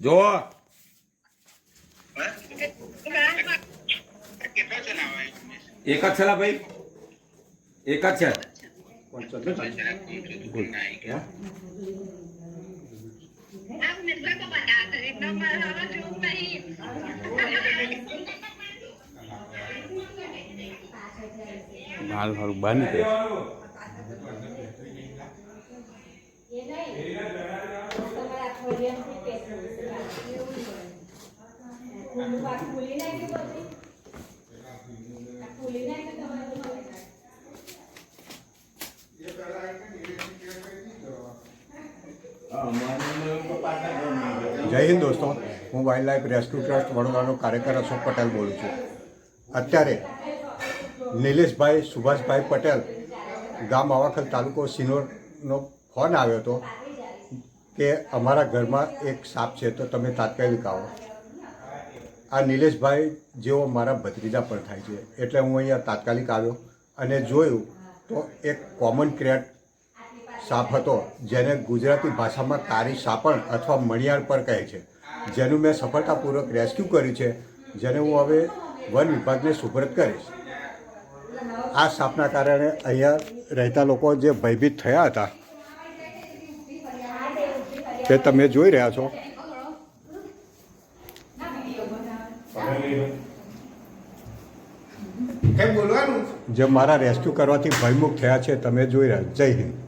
જો એક જ છે ભાઈ? એક જ છે. મારું બહાર નીકળે. જય હિન્દ દોસ્તો, હું વાઇલ્ડ લાઈફ રેસ્ક્યુ ટ્રસ્ટ વડોદરાનો કાર્યકર અશોક પટેલ બોલું છું. અત્યારે નિલેશભાઈ સુભાષભાઈ પટેલ ગામ આવાખલ તાલુકો સિનોરનો ફોન આવ્યો હતો. કે અમારા ઘરમાં એક સાપ છે, તો તમે તાત્કાલિક આવો. આ નિલેશભાઈ જેવો મારા ભત્રીજા પણ થાય છે, એટલે હું અહીંયા તાત્કાલિક આવ્યો અને જોયું તો એક કોમન ક્રેટ સાપ હતો, જેને ગુજરાતી ભાષામાં કારી સાપણ અથવા મણિયાળ પર કહે છે. જેનું મેં સફળતાપૂર્વક રેસ્ક્યુ કર્યું છે, જેને હું હવે વન વિભાગને સુપરત કરીશ. આ સાપના કારણે અહીંયા રહેતા લોકો જે ભયભીત થયા હતા તે તમે જોઈ રહ્યા છો? જે મારા રેસ્ક્યુ કરવાથી ભયમુક્ત થયા છે તમે જોઈ રહ્યા છો. જય હિન્દ.